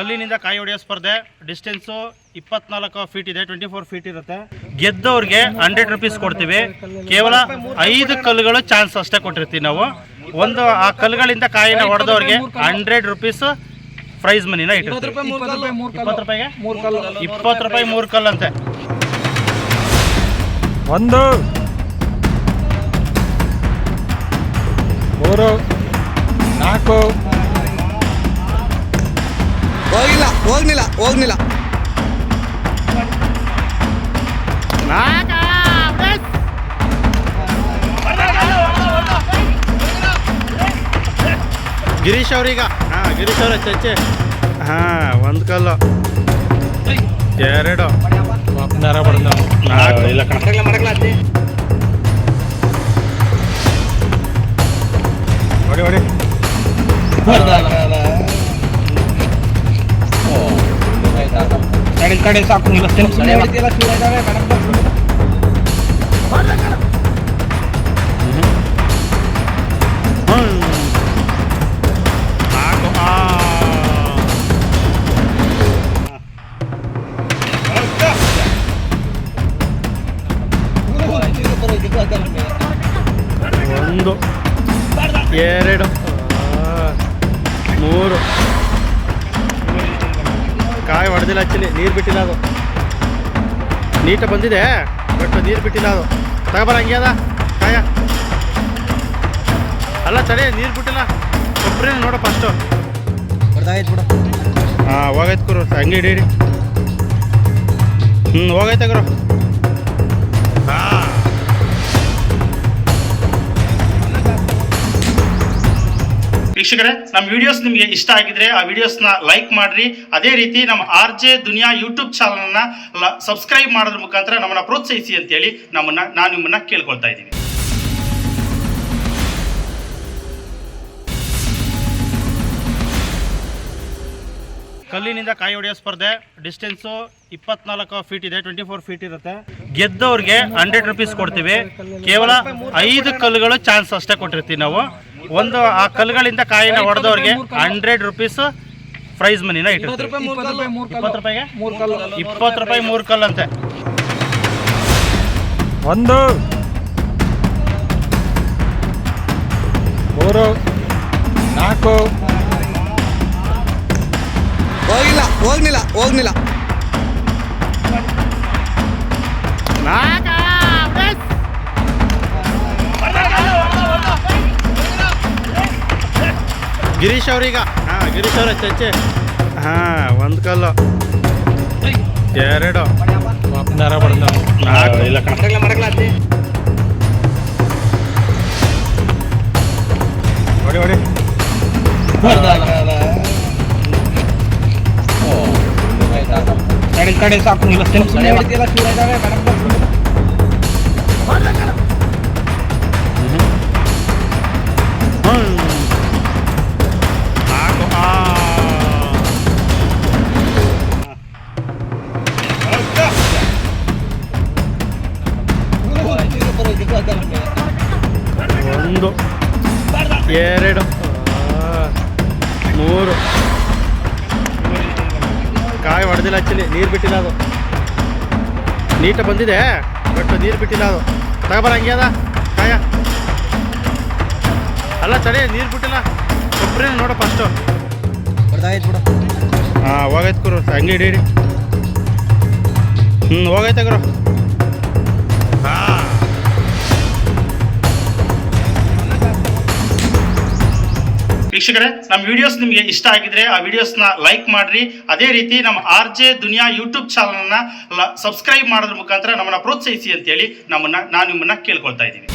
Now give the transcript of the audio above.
ಕಲ್ಲಿನಿಂದ ಕಾಯಿ ಹೊಡೆಯೋ ಸ್ಪರ್ಧೆ ಡಿಸ್ಟೆನ್ಸು ಇಪ್ಪತ್ನಾಲ್ಕು ಫೀಟ್ ಇದೆ ಟ್ವೆಂಟಿ ಫೋರ್ ಫೀಟ್ ಇರುತ್ತೆ. ಗೆದ್ದವ್ರಿಗೆ ಹಂಡ್ರೆಡ್ ರುಪೀಸ್ ಕೊಡ್ತೀವಿ. ಕೇವಲ ಐದು ಕಲ್ಲುಗಳು ಚಾನ್ಸ್ ಅಷ್ಟೇ ಕೊಟ್ಟಿರ್ತೀವಿ ನಾವು. ಒಂದು ಆ ಕಲ್ಲುಗಳಿಂದ ಕಾಯಿನ ಹೊಡೆದವ್ರಿಗೆ ಹಂಡ್ರೆಡ್ ರುಪೀಸ್ ಪ್ರೈಸ್ ಮನಿನ ಇಟ್ಟಿರ್ತೀವಿ. ಇಪ್ಪತ್ತು ರೂಪಾಯಿ ಮೂರು ಕಲ್ಲಂತೆ. ಒಂದು, ಮೂರು, ನಾಲ್ಕು ಹೋಗಿಲ್ಲ ಹೋಗ್ಲಿಲ್ಲ ಹೋಗ್ಲಿಲ್ಲ. ಗಿರೀಶ್ ಅವ್ರೀಗ. ಹಾಂ ಗಿರೀಶ್ ಅವ್ರ ಚಚ್ಚೆ ಹಾ ಒಂದು ಕಲ್ಲು. ಎರಡು. ನರ ಬಡ್ದ ನಾಲ್ಕು. ಇಲ್ಲ ಹೊಡಿ ಹೊಡಿ ಕಡೆ ಕಡೆ ಸಾಕು ನಾಲ್ಕು ಆ. ಒಂದು ಎರಡು ಆ, ಮೂರು ಕಾಯಿ ಹೊಡೆದಿಲ್ಲ ಆ್ಯಕ್ಚುಲಿ ನೀರು ಬಿಟ್ಟಿಲ್ಲ ಅದು. ನೀಟ ಬಂದಿದೆ ಬಟ್ ನೀರು ಬಿಟ್ಟಿಲ್ಲ ಅದು. ತಗೊಬರ, ಹಂಗೆ ಅದ. ಕಾಯ. ಅಲ್ಲ ತಡೆ, ನೀರು ಬಿಟ್ಟಿಲ್ಲ. ಕೊಬ್ಬರಿ ನೋಡ ಫಸ್ಟು ಹಾಂ, ಹೋಗೈತೆ ಕುರು ಹಂಗೆ ಹಿಡೀರಿ ಹಿಡಿ. ಹ್ಞೂ ಹೋಗೈತೆ ಗುರು. ವೀಕ್ಷಕರೇ, ನಮ್ಮ ವಿಡಿಯೋಸ್ ನಿಮಗೆ ಇಷ್ಟ ಆಗಿದ್ರೆ ಆ ವಿಡಿಯೋಸ್ನ ಲೈಕ್ ಮಾಡ್ರಿ. ಅದೇ ರೀತಿ ನಮ್ಮ ಆರ್ ಜೆ ದುನಿಯಾ ಯೂಟ್ಯೂಬ್ ಚಾನಲ್ನ ಸಬ್ಸ್ಕ್ರೈಬ್ ಮಾಡೋದ್ರ ಮುಖಾಂತರ ನಮ್ಮನ್ನ ಪ್ರೋತ್ಸಾಹಿಸಿ ಅಂತೇಳಿ ನಮ್ಮನ್ನ, ನಾನು ನಿಮ್ಮನ್ನ ಕೇಳ್ಕೊಳ್ತಾ ಇದ್ದೀನಿ. ಕಲ್ಲಿನಿಂದ ಕಾಯಿ ಹೊಡೆಯೋ ಸ್ಪರ್ಧೆ ಡಿಸ್ಟೆನ್ಸು ಇಪ್ಪತ್ನಾಲ್ಕು ಫೀಟ್ ಇದೆ ಟ್ವೆಂಟಿ ಫೋರ್ ಫೀಟ್ ಇರುತ್ತೆ. ಗೆದ್ದವ್ರಿಗೆ ಹಂಡ್ರೆಡ್ ರುಪೀಸ್ ಕೊಡ್ತೀವಿ. ಕೇವಲ ಐದು ಕಲ್ಲುಗಳು ಚಾನ್ಸ್ ಅಷ್ಟೇ ಕೊಟ್ಟಿರ್ತೀವಿ ನಾವು. ಒಂದು ಆ ಕಲ್ಲುಗಳಿಂದ ಕಾಯಿನ ಹೊಡೆದವ್ರಿಗೆ ಹಂಡ್ರೆಡ್ ರುಪೀಸ್ ಪ್ರೈಸ್ ಮನಿನ ಇಟ್ಟಿರ್ತೀವಿ. ಇಪ್ಪತ್ತು ರೂಪಾಯಿಗೆ ಇಪ್ಪತ್ತು ರೂಪಾಯಿ ಮೂರು ಕಲ್ಲಂತೆ. ಒಂದು ಮೂರು ನಾಲ್ಕು. ಹೋಗಿಲ್ಲ ಹೋಗ್ಲಿಲ್ಲ ಹೋಗ್ಲಿಲ್ಲ. ಗಿರೀಶ್ ಅವ್ರೀಗ. ಹಾಂ ಗಿರೀಶ್ ಅವ್ರ ಚಚ್ಚೆ ಹಾಂ ಒಂದು ಕಲ್ಲು. ಎರಡು. ನೇರ ಬಡ್ದ ಇಲ್ಲ ಹೊಡಿ ಹೊಡಿ. ಕಡೆ ಕಡೆ ಸಾಕು ಇಲ್ಲ ಒಂದು ಎರಡು ಮೂರು. ಕಾಯಿ ಹೊಡೆದಿಲ್ಲ ಆ್ಯಕ್ಚುಲಿ ನೀರು ಬಿಟ್ಟಿಲ್ಲ ಅದು. ನೀಟ ಬಂದಿದೆ ಬಟ್ ನೀರು ಬಿಟ್ಟಿಲ್ಲ ಅದು. ತಗೊಬರ ಹಂಗೆ ಅದ. ಕಾಯ. ಅಲ್ಲ ತಡೆ ನೀರು ಬಿಟ್ಟಿಲ್ಲ. ಕೊಬ್ಬರಿ ನೋಡ ಫಸ್ಟು ಹಾಂ ಹೋಗೈತೆ ಗುರು ಹಂಗೆ ಹಿಡೀರಿ ಹಿಡಿ. ಹ್ಞೂ ಹೋಗೈತೆ ಗುರು. ವೀಕ್ಷಕರೇ, ನಮ್ಮ ವಿಡಿಯೋಸ್ ನಿಮಗೆ ಇಷ್ಟ ಆಗಿದ್ರೆ ಆ ವಿಡಿಯೋಸ್ನ ಲೈಕ್ ಮಾಡ್ರಿ. ಅದೇ ರೀತಿ ನಮ್ಮ ಆರ್ ಜೆ ದುನಿಯಾ ಯೂಟ್ಯೂಬ್ ಚಾನಲ್ನ ಸಬ್ಸ್ಕ್ರೈಬ್ ಮಾಡೋದ್ರ ಮುಖಾಂತರ ನಮ್ಮನ್ನ ಪ್ರೋತ್ಸಾಹಿಸಿ ಅಂತೇಳಿ ನಮ್ಮನ್ನ, ನಾನು ನಿಮ್ಮನ್ನ ಕೇಳ್ಕೊಳ್ತಾ ಇದ್ದೀನಿ.